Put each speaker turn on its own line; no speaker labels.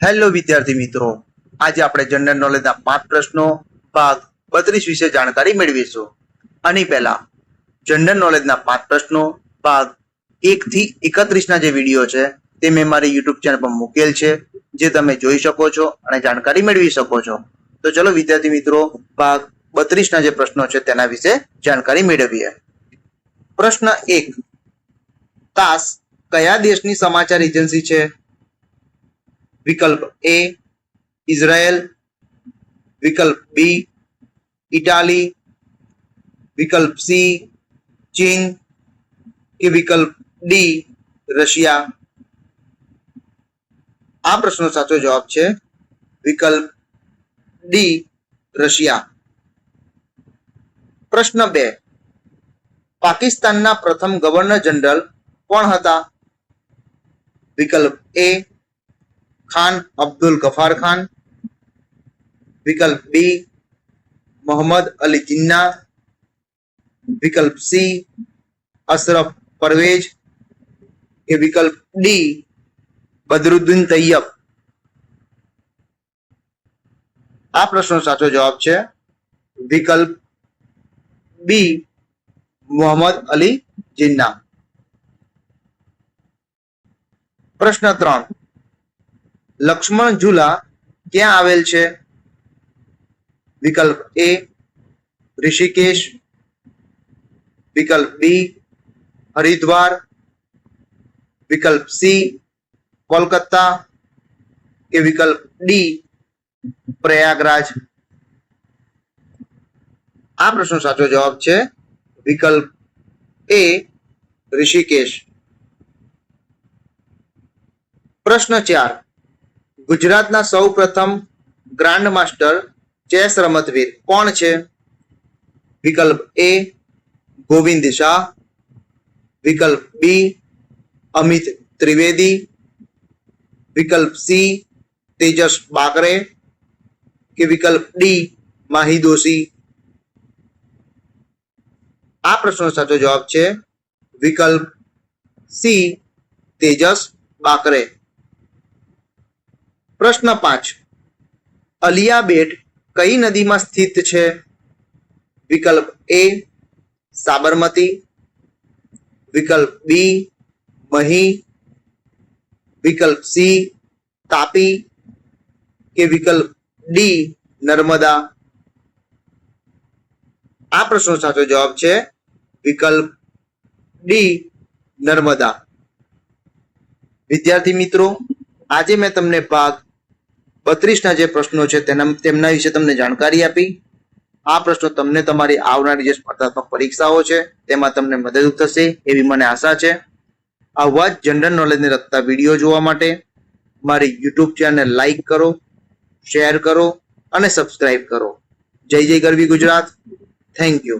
Hello વિદ્યાર્થી મિત્રો. આજે આપણે જનરલ નોલેજના પાંચ પ્રશ્નો, ભાગ બત્રીસ વિશે જાણકારી મેળવીશું. આની પહેલા જનરલ નોલેજના પાંચ પ્રશ્નો, ભાગ એક થી એકત્રીસના જે વીડિયો છે, તે મેં મારી યુટ્યુબ ચેનલ પર મૂકેલ છે, જે તમે જોઈ શકો છો અને જાણકારી મેળવી શકો છો. તો ચલો, વિદ્યાર્થી મિત્રો, ભાગ બત્રીસના જે પ્રશ્નો છે, તેના વિશે જાણકારી મેળવીએ. પ્રશ્ન એક, તાસ કયા દેશની સમાચાર એજન્સી છે? વિકલ્પ એ ઇઝરાયલ. વિકલ્પ બી ઇટાલી. વિકલ્પ સી ચીન. કે વિકલ્પ ડી રશિયા. આ પ્રશ્નનો સાચો જવાબ છે વિકલ્પ ડી રશિયા. પ્રશ્ન બે. પાકિસ્તાનના પ્રથમ ગવર્નર જનરલ કોણ હતા? વિકલ્પ એ ખાન અબ્દુલ ગફાર ખાન વિકલ્પ બી મોહમ્મદ અલી જિન્ના વિકલ્પ સી અશરફ પરવેજ કે વિકલ્પ ડી બદરુદ્દીન તૈયબ આ પ્રશ્નનો સાચો જવાબ છે વિકલ્પ બી મોહમ્મદ અલી જિન્ના પ્રશ્ન ત્રણ લક્ષ્મણ ઝુલા ક્યાં આવેલ છે? વિકલ્પ એ ઋષિકેશ. વિકલ્પ બી હરિદ્વાર. વિકલ્પ સી કોલકાતા. કે વિકલ્પ ડી પ્રયાગરાજ. આ પ્રશ્નો સાચો જવાબ છે વિકલ્પ એ ઋષિકેશ. પ્રશ્ન ચાર. ગુજરાતના સૌ પ્રથમ ગ્રાન્ડ માસ્ટર ચેસ રમતવીર કોણ છે? વિકલ્પ એ ગોવિંદ શાહ. વિકલ્પ બી અમિત ત્રિવેદી. વિકલ્પ સી તેજસ બાકરે. કે વિકલ્પ ડી માહી દોશી. આ પ્રશ્નનો સાચો જવાબ છે વિકલ્પ સી તેજસ બાકરે. પ્રશ્ન પાંચ. અલિયા બેટ કઈ નદીમાં સ્થિત છે? વિકલ્પ એ, સાબરમતી. વિકલ્પ બી, મહી. વિકલ્પ સી, તાપી. કે વિકલ્પ ડી, નર્મદા. આ પ્રશ્નનો સાચો જવાબ છે વિકલ્પ ડી, નર્મદા. વિદ્યાર્થી મિત્રો, આજે મેં તમને ભાગ બત્રીસના જે પ્રશ્નો છે તેના તેમના વિશે તમને જાણકારી આપી. આ પ્રશ્નો તમને તમારી આવનારી જે સ્પર્ધાત્મક પરીક્ષાઓ છે, તેમાં તમને મદદરૂપ થશે એવી મને આશા છે. આવા જ જનરલ નોલેજને લગતા વીડિયો જોવા માટે મારી યુટ્યુબ ચેનલને લાઈક કરો શેર કરો અને સબસ્ક્રાઇબ કરો. જય જય ગરવી ગુજરાત. Thank you